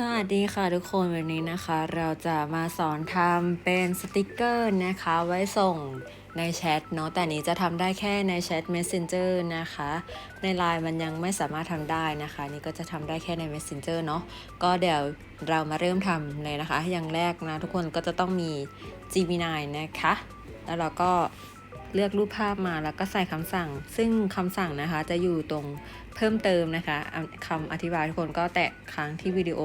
สวัสดีค่ะทุกคนวันนี้นะคะ เราจะมาสอนทำเป็นสติกเกอร์นะคะ ไว้ส่งในแชทเนาะแต่นี้จะทำได้แค่ในแชท Messenger นะคะ ใน Line มันยังไม่สามารถทำได้นะคะ นี่ก็จะทำได้แค่ใน Messenger เนาะก็เดี๋ยวเรามาเริ่มทำเลยนะคะ อย่างแรกนะทุกคนก็จะต้องมี Gemini นะคะ แล้วเราก็ เลือกรูปภาพมาแล้วก็ใส่คำสั่ง ซึ่งคำสั่งนะคะจะอยู่ตรงเพิ่มเติมนะคะคำอธิบายทุกคนก็แตะค้างที่วิดีโอ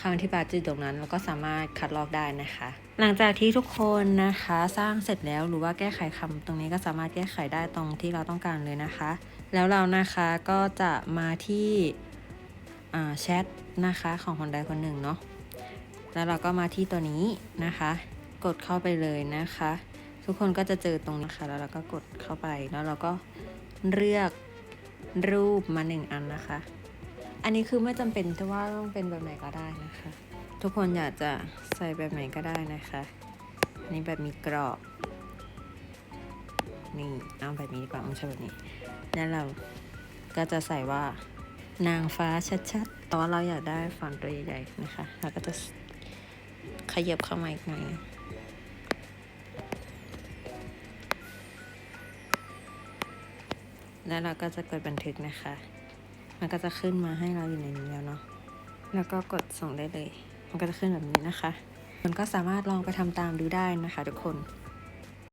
คำอธิบายจะอยู่ตรงนั้น แล้วก็สามารถคัดลอกได้นะคะ หลังจากที่ทุกคนนะคะสร้างเสร็จแล้วหรือว่าแก้ไขคำตรงนี้ก็สามารถแก้ไขได้ตรงที่เราต้องการเลยนะคะ แล้วเรานะคะก็จะมาที่แชทนะคะของคนใดคนหนึ่งเนาะแล้วเราก็มาที่ตัวนี้นะคะ กดเข้าไปเลยนะคะ ทุกคนก็จะเจอตรงนะคะแล้วเราก็กดเข้าไป แล้วเราก็เลือกรูปมาหนึ่งอันนะคะ อันนี้คือไม่จำเป็นที่ว่าต้องเป็นแบบไหนก็ได้นะคะ ทุกคนอยากจะใส่แบบไหนก็ได้นะคะ อันนี้แบบมีกรอบ นี่เอาแบบนี้ดีกว่าไม่ใช่แบบนี้ แล้วเราก็จะใส่ว่านางฟ้าชัดๆแต่ว่าเราอยากได้ฟอนต์ตัวใหญ่ๆนะคะ เราก็จะขยับเข้ามาอีกหน่อย แล้วเราก็จะกดบันทึกนะคะ มันก็จะขึ้นมาให้เราอยู่ในนี้แล้วเนาะ แล้วก็กดส่งได้เลย มันก็จะขึ้นแบบนี้นะคะมันก็สามารถลองไปทำตามดูได้นะคะทุกคน